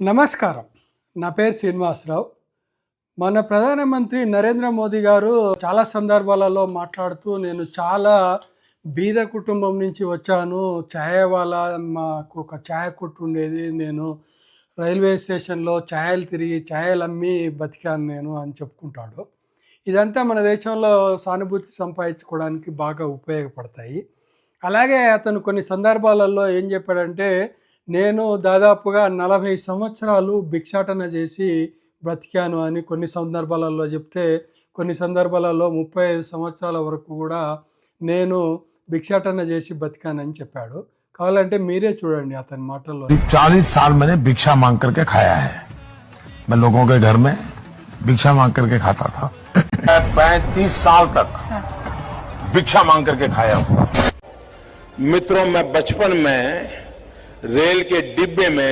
నమస్కారం. నా పేరు శ్రీనివాసరావు. మన ప్రధానమంత్రి నరేంద్ర మోదీ గారు చాలా సందర్భాలలో మాట్లాడుతూ నేను చాలా బీద కుటుంబం నుంచి వచ్చాను. ఛాయ వాళ్ళ మాకు ఒక ఛాయ కొట్టు ఉండేది. నేను రైల్వే స్టేషన్లో ఛాయలు తిరిగి ఛాయలు అమ్మి బతికాను నేను అని చెప్పుకుంటాడు. ఇదంతా మన దేశంలో సానుభూతి సంపాదించుకోవడానికి బాగా ఉపయోగపడతాయి. అలాగే అతను కొన్ని సందర్భాలలో ఏం చెప్పాడంటే నేను దాదాపుగా నలభై సంవత్సరాలు భిక్షాటన చేసి బ్రతికాను అని కొన్ని సందర్భాలలో చెప్తే కొన్ని సందర్భాలలో ముప్పై ఐదు సంవత్సరాల వరకు కూడా నేను భిక్షాటన చేసి బతికానని చెప్పాడు కావాలంటే మీరే చూడండి అతని మాటల్లో चालीस साल मैंने भिक्षा मांग करके खाया है मैं लोगों के घर में भिक्षा मांग करके खाता था पैंतीस साल तक भिक्षा मांग करके खाया हूँ मित्रों मैं बचपन में రేల్ కే డిబ్బే మే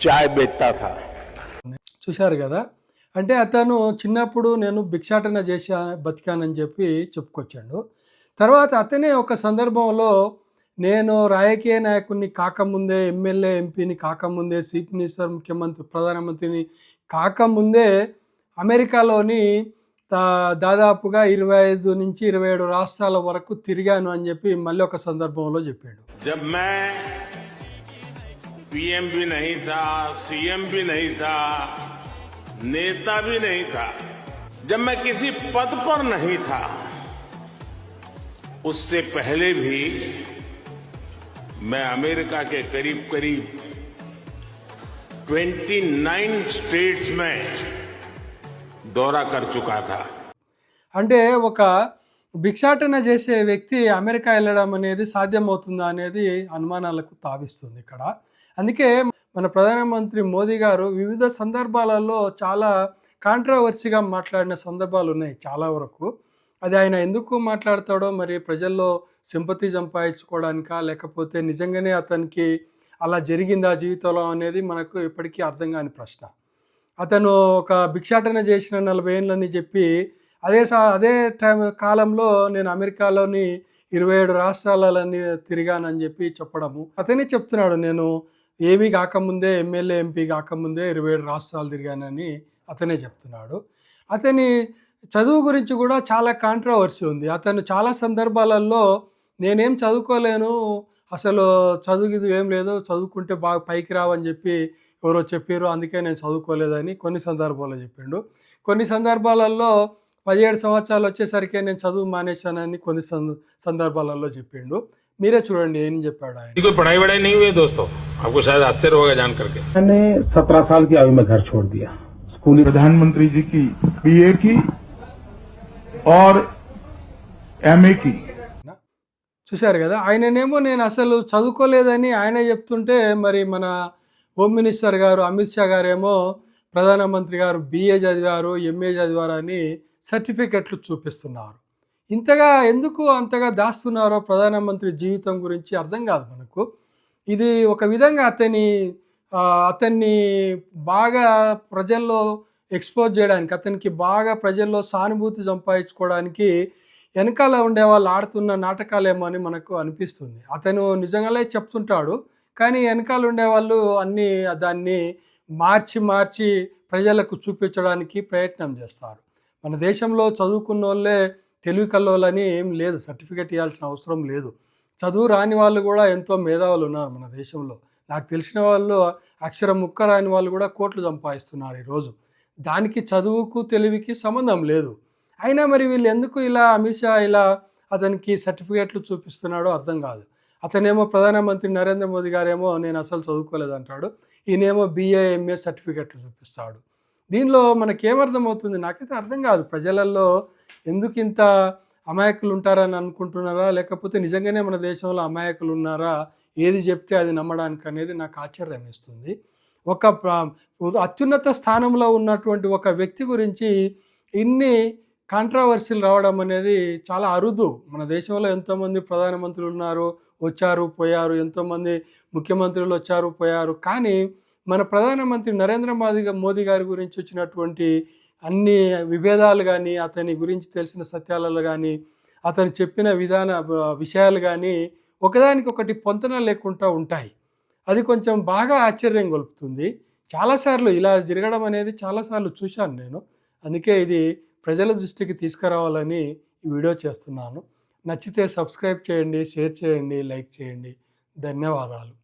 చాయ్ బెత్తా థా చూశారు కదా? అంటే అతను చిన్నప్పుడు నేను భిక్షాటన చేసా బతికానని చెప్పి చెప్పుకొచ్చాడు. తర్వాత అతనే ఒక సందర్భంలో నేను రాజకీయ నాయకుడిని కాకముందే ఎమ్మెల్యే ఎంపీని కాకముందే చీఫ్ మినిస్టర్ ముఖ్యమంత్రి ప్రధానమంత్రిని కాకముందే అమెరికాలోని దాదాపుగా ఇరవై ఐదు నుంచి ఇరవై ఏడు రాష్ట్రాల వరకు తిరిగాను అని చెప్పి మళ్ళీ ఒక సందర్భంలో చెప్పాడు. पीएम भी नहीं था सीएम भी नहीं था नेता भी नहीं था जब मैं किसी पद पर नहीं था उससे पहले भी मैं अमेरिका के करीब करीब 29 स्टेट्स में दौरा कर चुका था అంటే ఒక భిక్షాటన చేసే వ్యక్తి అమెరికా వెళ్ళడం అనేది సాధ్యమవుతుందా అనేది అనుమానాలకు తావిస్తుంది ఇక్కడ. అందుకే మన ప్రధానమంత్రి మోదీ గారు వివిధ సందర్భాలలో చాలా కాంట్రవర్సీగా మాట్లాడిన సందర్భాలు ఉన్నాయి చాలా వరకు. అది ఆయన ఎందుకు మాట్లాడతాడో మరి ప్రజల్లో సింపతి సంపాదించుకోవడానికా లేకపోతే నిజంగానే అతనికి అలా జరిగిందా జీవితంలో అనేది మనకు ఇప్పటికీ అర్థం కాని ప్రశ్న. అతను ఒక భిక్షాటన చేసిన నలభై ఏళ్ళని చెప్పి అదే సా అదే టైం కాలంలో నేను అమెరికాలోని ఇరవై ఏడు రాష్ట్రాలని తిరిగానని చెప్పి చెప్పడము. అతనే చెప్తున్నాడు నేను ఏమీ కాకముందే ఎమ్మెల్యే ఎంపీ కాకముందే ఇరవై ఏడు రాష్ట్రాలు తిరిగానని అతనే చెప్తున్నాడు. అతని చదువు గురించి కూడా చాలా కాంట్రవర్సీ ఉంది. అతను చాలా సందర్భాలలో నేనేం చదువుకోలేను అసలు చదువు ఇది ఏం లేదు చదువుకుంటే బాగా పైకి రావని చెప్పి ఎవరో చెప్పారు అందుకే నేను చదువుకోలేదని కొన్ని సందర్భాల్లో చెప్పిండు. కొన్ని సందర్భాలలో పదిహేడు సంవత్సరాలు వచ్చేసరికి నేను చదువు మానేశానని కొన్ని సంద- సందర్భాలలో చెప్పిండు మీరే చూడండి ఏం చెప్పాడు ఆయన कोई पढ़ाई वढ़ाई नहीं हुई है दोस्तों आपको शायद आश्चर्य होगा जान करके मैंने सत्रह साल की आयु में घर छोड़ दिया स्कूली प्रधानमंत्री जी की बीए की और एमए की చూశారు కదా ఆయననేమో నేను అసలు చదువుకోలేదని ఆయనే చెప్తుంటే మరి మన హోమ్ మినిస్టర్ గారు అమిత్ షా గారేమో ప్రధానమంత్రి గారు బీఏ చదివారు ఎంఏ చదివారు అని సర్టిఫికెట్లు చూపిస్తున్నారు. ఇంతగా ఎందుకు అంతగా దాస్తున్నారో ప్రధానమంత్రి జీవితం గురించి అర్థం కాదు మనకు. ఇది ఒక విధంగా అతని అతన్ని బాగా ప్రజల్లో ఎక్స్పోజ్ చేయడానికి అతనికి బాగా ప్రజల్లో సానుభూతి సంపాదించుకోవడానికి వెనకాల ఉండే వాళ్ళు ఆడుతున్న నాటకాలేమో అని మనకు అనిపిస్తుంది. అతను నిజంగానే చెప్తుంటాడు. కానీ వెనకాల ఉండే వాళ్ళు అన్నీ దాన్ని మార్చి మార్చి ప్రజలకు చూపించడానికి ప్రయత్నం చేస్తారు. మన దేశంలో చదువుకున్న వాళ్ళే తెలివి కల్లోలని ఏం లేదు సర్టిఫికేట్ ఇవ్వాల్సిన అవసరం లేదు. చదువు రాని వాళ్ళు కూడా ఎంతో మేధావులు ఉన్నారు మన దేశంలో. నాకు తెలిసిన వాళ్ళు అక్షరం ముక్క రాని వాళ్ళు కూడా కోట్లు సంపాదిస్తున్నారు ఈరోజు. దానికి చదువుకు తెలివికి సంబంధం లేదు. అయినా మరి వీళ్ళు ఎందుకు ఇలా అమిత్ షా ఇలా అతనికి సర్టిఫికేట్లు చూపిస్తున్నాడో అర్థం కాదు. అతనేమో ప్రధానమంత్రి నరేంద్ర మోదీ గారేమో నేను అసలు చదువుకోలేదంటాడు ఈయనేమో బీఏ సర్టిఫికేట్లు చూపిస్తాడు. దీనిలో మనకేమర్థమవుతుంది? నాకైతే అర్థం కాదు. ప్రజలలో ఎందుకు ఇంత అమాయకులు ఉంటారని అనుకుంటున్నారా? లేకపోతే నిజంగానే మన దేశంలో అమాయకులు ఉన్నారా ఏది చెప్తే అది నమ్మడానికి అనేది నాకు ఆశ్చర్యం ఇస్తుంది ఒక అత్యున్నత స్థానంలో ఉన్నటువంటి ఒక వ్యక్తి గురించి ఇన్ని కాంట్రవర్సీలు రావడం అనేది చాలా అరుదు. మన దేశంలో ఎంతోమంది ప్రధానమంత్రులు ఉన్నారు వచ్చారు పోయారు ఎంతోమంది ముఖ్యమంత్రులు వచ్చారు పోయారు. కానీ మన ప్రధానమంత్రి నరేంద్ర మోదీ మోదీ గారి గురించి వచ్చినటువంటి అన్ని విభేదాలు కానీ అతని గురించి తెలిసిన సత్యాలలో కానీ అతను చెప్పిన విధాన విషయాలు కానీ ఒకదానికొకటి పొంతన లేకుండా ఉంటాయి. అది కొంచెం బాగా ఆశ్చర్యం గొలుపుతుంది. చాలాసార్లు ఇలా జరగడం అనేది చాలాసార్లు చూశాను నేను. అందుకే ఇది ప్రజల దృష్టికి తీసుకురావాలని ఈ వీడియో చేస్తున్నాను. నచ్చితే సబ్స్క్రైబ్ చేయండి షేర్ చేయండి లైక్ చేయండి. ధన్యవాదాలు.